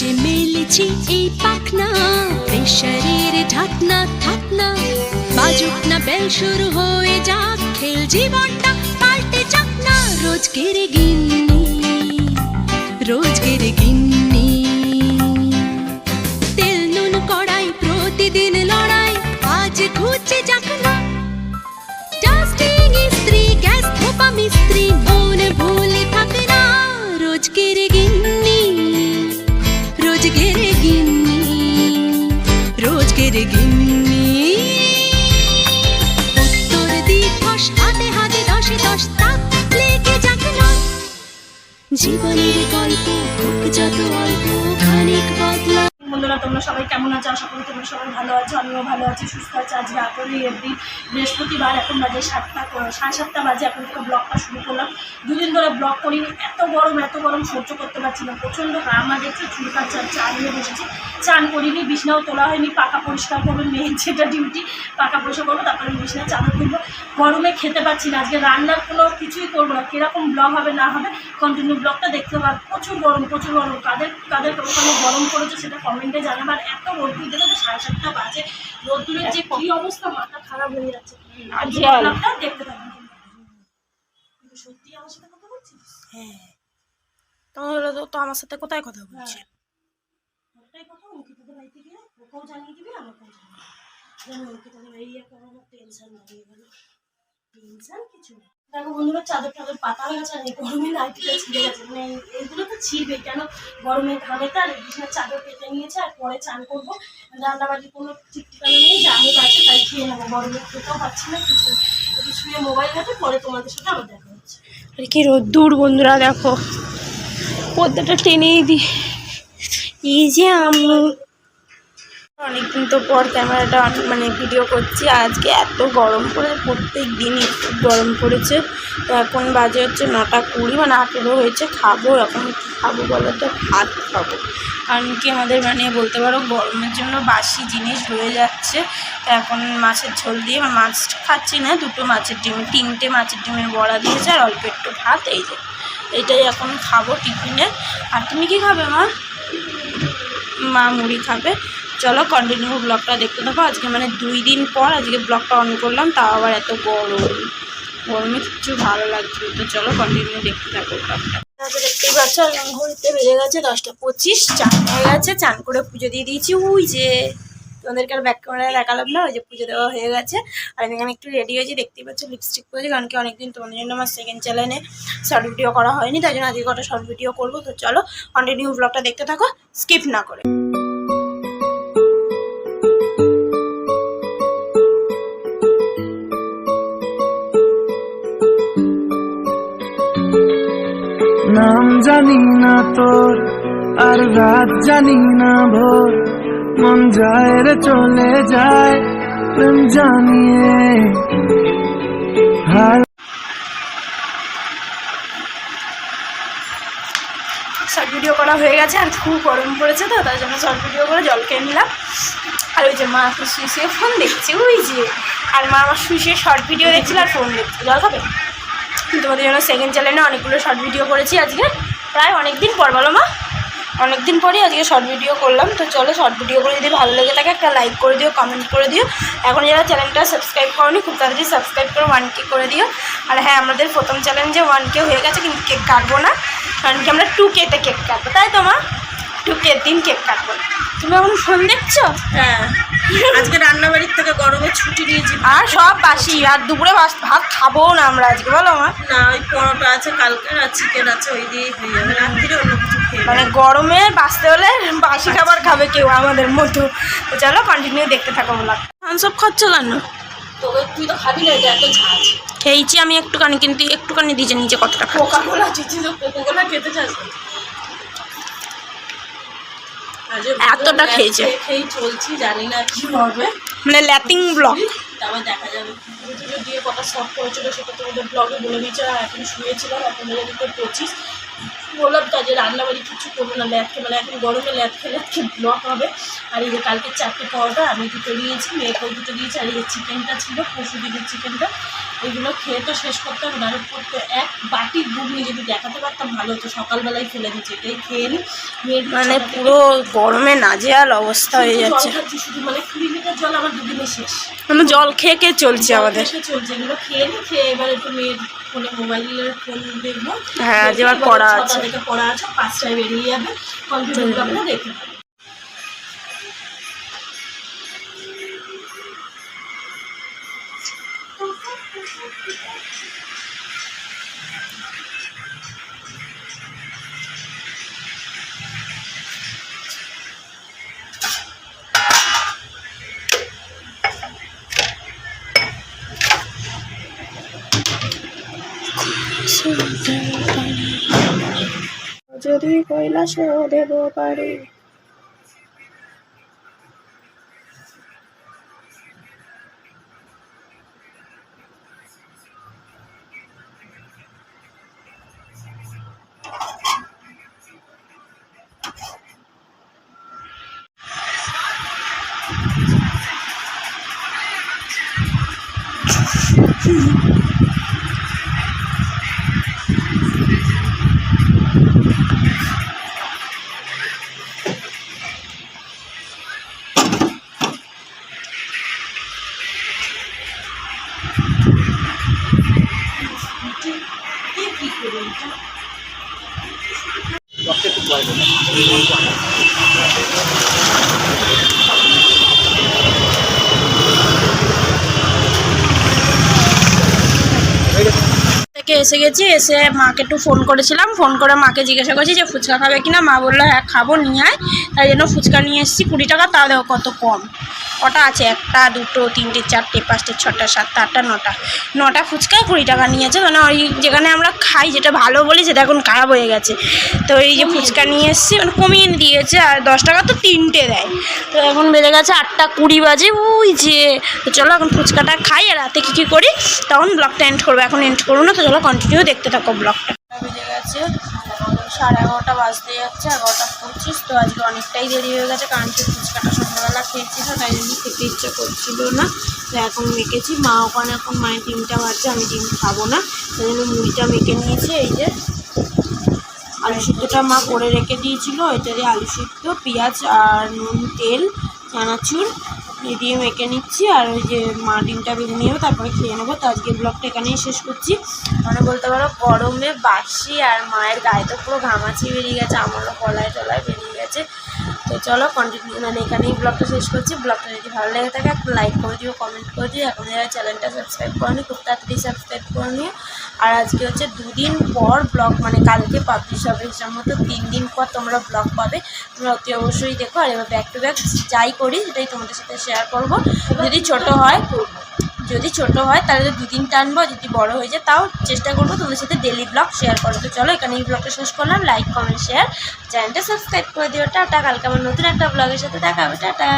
যে মেলেছি এই পাখনা প্রেশারের ঢাকনা থাকনা। বাজুক না বেল শুরু হয়ে যাক, খেল জীবনটা পাল্টে যাক না। রোজকের গিন্নি রোজ গিন্নি গিন্নি, রোজকের গিন্নি। উত্তর দিবস হাতে হাতে দশে দশ তাক লেগে যাক জীবনের গল্প যত অল্প, খানিক বদলা বন্ধুরা, তোমরা সবাই কেমন আছো? আশা করি তোমরা সবাই ভালো আছো, আমিও ভালো আছি, সুস্থ আছি। আজকে আপনি এভরি বৃহস্পতিবার, এখন বাজে সাতটা সাড়ে সাতটা বাজে, এখন থেকে ব্লগটা শুরু করলাম। দুদিন ধরে ব্লগ করিনি, এত গরম এত গরম সহ্য করতে পারছি না। প্রচণ্ড ঘামা দেখছি, চুলকাচ্ছে, আর চা নিয়ে বসেছি। চান করিনি বিছনাও তোলা হয়নি পাকা পরিষ্কার করব মেয়ের যেটা ডিউটি পাকা পরিষ্কার করব তারপরে বিছনা চাদর তুলবো। গরমে খেতে পাচ্ছি না আজকে রান্নার কোনো কিছুই করব না কীরকম ব্লগ হবে না হবে কন্টিনিউ ব্লগটা দেখতে পার প্রচুর গরম প্রচুর গরম কাদের কাদের ওখানে গরম পড়েছে সেটা কমেন্টে জানাবার এত রোদ্দুর দেখো তো সাড়ে সাতটা বাজে। রোদ্দুরের যে কী অবস্থা মাথা খারাপ হয়ে যাচ্ছে। ব্লগটা দেখতে কিন্তু সত্যি আমার সাথে কথা বলছিস? হ্যাঁ। তাহলে তো আমার সাথে কোথায় কথা বলছিল ওটাই কথা অঙ্কিতাদের বাড়িতে গিয়ে ওকেও জানিয়ে দিবি, আমাকেও জানিয়ে যেন অঙ্কিতাদের বাড়ি এখন আমার টেনশন লাগিয়ে গেল টেনশন কিছু দেখো বন্ধুরা, চাদর টাদর পাতা হয়ে গেছে আর এই গরমে নাইটিটা ছিঁড়ে গেছে। মানে এই- এইগুলো তো ছিঁড়বে, কেন গরমে ঘামে তো? আর বিছানার চাদর কেটে নিয়েছে, আর পরে চান করব। রান্নাবাড়ি কোনো ঠিক ঠিকানা নেই জামুক আছে, তাই খেয়ে নেব। গরমে খেতেও পাচ্ছি না কিছু। একটু শুয়ে মোবাইল ঘাটে, পরে তোমাদের সাথে আমার দেখা হচ্ছে। আর কি রোদ্দুর বন্ধুরা, দেখো। পর্দাটা টেনেই দি। এই যে আম্মু অনেকদিন তো পর ক্যামেরাটা মানে ভিডিও করছি। আজকে এত গরম পড়েছে প্রত্যেক দিনই খুব গরম পড়েছে। তো এখন বাজে হচ্ছে নটা কুড়ি মানে আঠেরো হয়েছে। খাব, এখন খাব বলো তো? ভাত খাব। কারণ কি আমাদের মানে বলতে পারো, গরমের জন্য বাসি জিনিস রয়ে যাচ্ছে। তো এখন মাছের ঝোল দিয়ে মাছ খাচ্ছি না, দুটো মাছের ডিম, তিনটে মাছের ডিমের বড়া দিয়েছে আর অল্প একটু ভাত, এই যে। এটাই এখন খাব টিফিনে। আর তুমি কি খাবে মা? মা মুড়ি খাবে। চলো কন্টিনিউ ব্লগটা দেখতে থাকো। আজকে মানে দুই দিন পর আজকে ব্লগটা অন করলাম, তাও আবার এত গরম। গরমে কিছু ভালো লাগছে তো চলো কন্টিনিউ দেখতে থাকো ব্লগটা দেখতেই পাচ্ছ ঘুরতে বেড়ে গেছে দশটা পঁচিশ। চান হয়ে গেছে, চান করে পুজো দিয়ে দিয়েছি। উই যে তোমাদেরকে আর ব্যাক ক্যামেরায় দেখালাম না, ওই যে পুজো দেওয়া হয়ে গেছে। আর আমি এখানে একটু রেডি হয়েছি, দেখতেই পাচ্ছি লিপস্টিক পরেছি, কারণ কি অনেকদিন তোমাদের জন্য আমার সেকেন্ড চ্যানেলে শর্ট ভিডিও করা হয়নি, তাই জন্য আজকে কটা শর্ট ভিডিও করব। তো চলো কন্টিনিউ ব্লগটা দেখতে থাকো স্কিপ না করে। নাম জানি না তোর, আর রাত জানি না ভোর। মন যায় রে, চলে যায় প্রেম জানিয়ে। শর্ট ভিডিও করা হয়ে গেছে, আর খুব গরম পড়েছে তো, তার জন্য শর্ট ভিডিও করে জল খেয়ে নিলাম। আর ওই যে মা এখন শুয়ে ফোন দেখছে, ওই যে। আর মা আমার শুয়ে শর্ট ভিডিও দেখছিল আর ফোন দেখছে জল খাবে? তোমাদের জন্য সেকেন্ড চ্যানেলে অনেকগুলো শর্ট ভিডিও করেছি আজকে, প্রায় অনেক দিন পর, বলো মা। অনেক দিন পরই আজকে শর্ট ভিডিও করলাম। তো চলো শর্ট ভিডিও করে যদি ভালো লেগে থাকে, একটা লাইক করে দিও কমেন্ট করে দিও। এখন যারা চ্যানেলটা সাবস্ক্রাইব করনি, খুব তাড়াতাড়ি সাবস্ক্রাইব করে ওয়ান কে করে দিও। আর হ্যাঁ আমাদের প্রথম চ্যালেঞ্জ যে ওয়ান কে হয়ে গেছে, কিন্তু কেক কাটবো না। কারণ কি, আমরা টু কেতে কেক কাটবো, তাই তো মা? টু কে দিন কেক কাটবো। তুমি এখন ফোন দেখছ? হ্যাঁ। আজকে রান্নাবাড়ির থেকে গরমে ছুটি নিয়েছি। আর সব বাসি আর দুপুরে বাস- ভাত খাব না আমরা আজকে বলো মা। না ওই পরোটা আছে কালকের আর চিকেন আছে ওই দিয়েই হয়ে যাবে রাত্রিরে অন্য কিছু মানে গরমে বাঁচতে হলে বাসি খাবার খাবে কেউ আমাদের মতো। তো চলো কন্টিনিউ দেখতে থাকো বলা। সব খাচ্ছ কেন? তুই তো খাবি না এটা এত ঝাঁজ। খেয়েছি আমি একটুখানি কিন্তু একটুখানি দিয়েছে নিচে কতটা কোকা কোলা চিচি তো কোকা কোলা খেতে চাস এতটা খেয়েছে। খেয়ে চলছি জানি না কি হবে। মানে ল্যাটিং ব্লক তারপর দেখা যাবে পুজো দিয়ে কটা শর্ট করেছিল সেটা তোমাদের ব্লগে বলে দিয়েছে এখন শুয়েছিলাম এখন বেজে দিতে পঁচিশ। বললাম তো যে রান্নাবাড়ি কিছু করব না খেয়ে মানে এখন গরমে ল্যাদ খেয়ে ব্লক হবে। আর এই যে কালকে চারটে পরোটা আমি দুটো দিয়েছি মেয়েকেও দুটো দিয়েছি আর এই যে চিকেনটা ছিল পরশু দিনের চিকেনটা এগুলো খেয়ে তো শেষ করতে হবে না করতে এক বাটি ঘুগনি যদি দেখাতে পারতাম ভালো হতো। সকালবেলায় ফেলে দিচ্ছি এটাই খেয়ে নিই মানে পুরো গরমে নাজেহাল অবস্থা হয়ে যাচ্ছে। শুধু মানে কুড়ি লিটার জল আমার দুদিনে শেষ। মানে জল খেয়ে খেয়ে চলছে আমাদের। চলছে এগুলো খেয়ে নি খেয়ে এবার একটু মেয়ের ফোনে মোবাইলের ফোন দেখব। হ্যাঁ, এবার পড়া আছে। পড়া আছে পাঁচটায় বেরিয়ে যাবে। ব্লগটা দেখতে যদি কৈলাসেও দেব পারে। কে থেকে এসে গেছি, এসে মাকে একটু ফোন করেছিলাম। ফোন করে মাকে জিজ্ঞাসা করছি যে ফুচকা খাবে কিনা? মা বলল হ্যাঁ খাব, নিয়ে আয়। তাই জন্য ফুচকা নিয়ে এসেছি। কুড়ি টাকা তাও কত কম। কটা আছে একটা দুটো তিনটে চারটে পাঁচটে ছটা সাতটা আটটা নটা। নটা ফুচকায় কুড়ি টাকা নিয়েছে মানে ওই যেখানে আমরা খাই যেটা ভালো বলি সেটা এখন খারাপ হয়ে গেছে। তো এই যে ফুচকা নিয়ে এসেছি মানে কমিয়ে দিয়েছে আর দশ টাকা তো তিনটে দেয়। তো এখন বেজে গেছে আটটা কুড়ি বাজে ওই যে। তো চলো এখন ফুচকাটা খাই আর রাতে কী কী করি তখন ব্লগটা এন্ড করব। এখন এন্ড করব না তো চলো কন্টিনিউ দেখতে থাকো ব্লগটা। বেজে গেছে সাড়ে এগারোটা বাজতে যাচ্ছে, এগারোটা পঁচিশ, তো আজকে অনেকটাই দেরি হয়ে গেছে কারণ কি ফুচকাটা সন্ধ্যাবেলা খেয়েছি তো তাই জন্য খেতে ইচ্ছে করছিল না। তো এখন মেখেছি, মা ওখানে এখন মায়ের ডিমটা বাজছে আমি ডিম খাব না, তাই জন্য মুড়িটা মেখে নিয়েছি, এই যে আলু সিদ্ধটা মা করে রেখে দিয়েছিল, এটা দিয়ে আলু সিদ্ধ, পেঁয়াজ আর নুন, তেল, চানাচুর দিয়ে মেখে নিচ্ছি, আর ওই যে মা ডিমটা নিয়ে যাব, তারপরে খেয়ে নেব। তো আজকে ব্লগটা এখানেই শেষ করছি। মানে বলতে পারো, গরমে বাসি আর মায়ের গায়ে তো পুরো ঘামাচি বেরিয়ে গেছে, আমারও গলায় টলায় বেরিয়ে গেছে। তো চলো কন্টিনিউ মানে এখানেই ব্লগটা শেষ করছি। ব্লগটা যদি ভালো লেগে থাকে, একটা লাইক করে দিও কমেন্ট করে দিও। এখন যারা চ্যানেলটা সাবস্ক্রাইব করনি, খুব তাড়াতাড়ি সাবস্ক্রাইব করে নিও। আর আজকে হচ্ছে দুদিন পর ব্লগ মানে কালকে পাবলিশ হবে। মতো তিন দিন পর তোমরা ব্লগ পাবে। তোমরা অতি অবশ্যই দেখো। আর এবার ব্যাক টু ব্যাক যাই করি, সেটাই তোমাদের সাথে শেয়ার করব। যদি ছোট হয় যদি ছোট হয়, তাহলে তো দুদিন টানবো, যদি বড় হয়ে যায়, তাও চেষ্টা করব তোমাদের সাথে ডেলি ব্লগ শেয়ার করো তো চলো, এখানে এই ব্লগটা শেষ করলাম। লাইক কমেন্ট শেয়ার চ্যানেলটা সাবস্ক্রাইব করে দিও। টাটা, কালকে আমার নতুন একটা ব্লগের সাথে দেখা হবে। টাটা।